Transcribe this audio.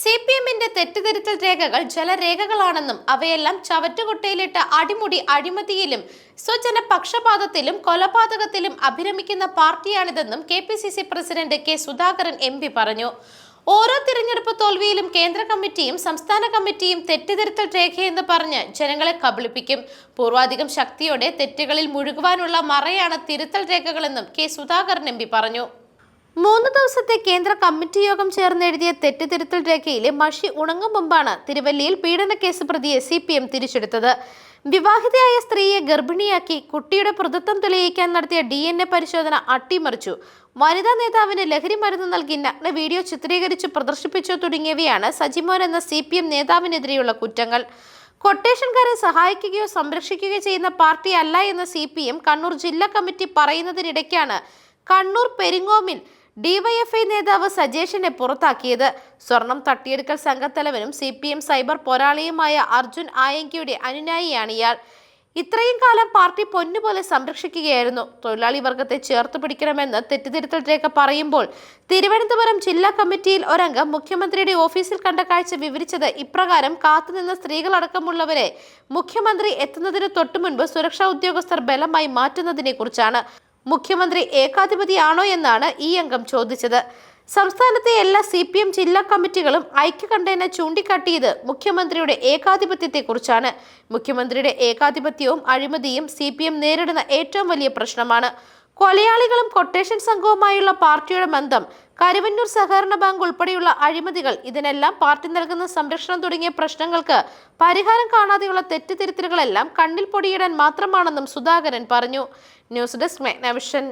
C P എമ്മിന്റെ തെറ്റുതിരുത്തൽ രേഖകൾ ജലരേഖകളാണെന്നും അവയെല്ലാം ചവറ്റുകുട്ടയിലിട്ട് അടിമുടി അഴിമതിയിലും സ്വജന പക്ഷപാതത്തിലും കൊലപാതകത്തിലും അഭിരമിക്കുന്ന പാർട്ടിയാണിതെന്നും K P C C president K Sudhakaran M P പറഞ്ഞു. ഓരോ തിരഞ്ഞെടുപ്പ് തോൽവിയിലും കേന്ദ്ര കമ്മിറ്റിയും സംസ്ഥാന കമ്മിറ്റിയും തെറ്റുതിരുത്തൽ രേഖയെന്ന് പറഞ്ഞ് ജനങ്ങളെ കബളിപ്പിക്കും. പൂർവാധികം ശക്തിയോടെ തെറ്റുകളിൽ മുഴുകുവാനുള്ള മറയാണ് തിരുത്തൽ രേഖകളെന്നും കെ സുധാകരൻ എം പറഞ്ഞു. മൂന്ന് ദിവസത്തെ കേന്ദ്ര കമ്മിറ്റി യോഗം ചേർന്നെഴുതിയ തെറ്റുതിരുത്തൽ രേഖയിലെ മഷി ഉണങ്ങും മുമ്പാണ് തിരുവല്ലിയിൽ പീഡനക്കേസ് പ്രതിയെ സി പി എം തിരിച്ചെടുത്തത്. വിവാഹിതയായ സ്ത്രീയെ ഗർഭിണിയാക്കി കുട്ടിയുടെ പ്രതിത്വം തെളിയിക്കാൻ നടത്തിയ ഡി എൻ എ പരിശോധന അട്ടിമറിച്ചു. വനിതാ നേതാവിന് ലഹരി മരുന്ന് നൽകി നഗ്ന വീഡിയോ ചിത്രീകരിച്ച് പ്രദർശിപ്പിച്ചു തുടങ്ങിയവയാണ് സജിമോൻ എന്ന സി പി എം നേതാവിനെതിരെയുള്ള കുറ്റങ്ങൾ. കൊട്ടേഷൻകാരെ സഹായിക്കുകയോ സംരക്ഷിക്കുകയോ ചെയ്യുന്ന പാർട്ടി അല്ല എന്ന് സി പി എം കണ്ണൂർ ജില്ലാ കമ്മിറ്റി പറയുന്നതിനിടയ്ക്കാണ് കണ്ണൂർ പെരിങ്ങോമിൽ ഡിവൈഎഫ്ഐ നേതാവ് സജേഷിനെ പുറത്താക്കിയത്. സ്വർണം തട്ടിയെടുക്കൽ സംഘത്തലവനും സി പി എം സൈബർ പോരാളിയുമായ അർജുൻ ആയങ്കിയുടെ അനുനായിയാണ് ഇയാൾ. ഇത്രയും കാലം പാർട്ടി പൊന്നുപോലെ സംരക്ഷിക്കുകയായിരുന്നു. തൊഴിലാളി വർഗത്തെ ചേർത്ത് പിടിക്കണമെന്ന് തെറ്റിതിരുത്തൽ രേഖ പറയുമ്പോൾ തിരുവനന്തപുരം ജില്ലാ കമ്മിറ്റിയിൽ ഒരംഗം മുഖ്യമന്ത്രിയുടെ ഓഫീസിൽ കണ്ട കാഴ്ച വിവരിച്ചത് ഇപ്രകാരം കാത്തുനിന്ന സ്ത്രീകളടക്കമുള്ളവരെ മുഖ്യമന്ത്രി എത്തുന്നതിന് തൊട്ടുമുൻപ് സുരക്ഷാ ഉദ്യോഗസ്ഥർ ബലമായി മാറ്റുന്നതിനെ കുറിച്ചാണ് മുഖ്യമന്ത്രി ഏകാധിപതിയാണോ എന്നാണ് ഈ അംഗം ചോദിച്ചത്. സംസ്ഥാനത്തെ എല്ലാ സി പി എം ജില്ലാ കമ്മിറ്റികളും ഐക്യകണ്ഠേന ചൂണ്ടിക്കാട്ടിയത് മുഖ്യമന്ത്രിയുടെ ഏകാധിപത്യത്തെക്കുറിച്ചാണ്. മുഖ്യമന്ത്രിയുടെ ഏകാധിപത്യവും അഴിമതിയും സി പി എം നേരിടുന്ന ഏറ്റവും വലിയ പ്രശ്നമാണ്. കൊലയാളികളും കൊട്ടേഷൻ സംഘവുമായുള്ള പാർട്ടിയുടെ ബന്ധം കരുവന്നൂർ സഹകരണ ബാങ്ക് ഉൾപ്പെടെയുള്ള അഴിമതികൾ ഇതിനെല്ലാം പാർട്ടി നൽകുന്ന സംരക്ഷണം തുടങ്ങിയ പ്രശ്നങ്ങൾക്ക് പരിഹാരം കാണാതെയുള്ള തെറ്റുതിരുത്തലുകളെല്ലാം കണ്ണിൽ പൊടിയിടാൻ മാത്രമാണെന്നും സുധാകരൻ പറഞ്ഞു. News desk മെഗ്നവിഷൻ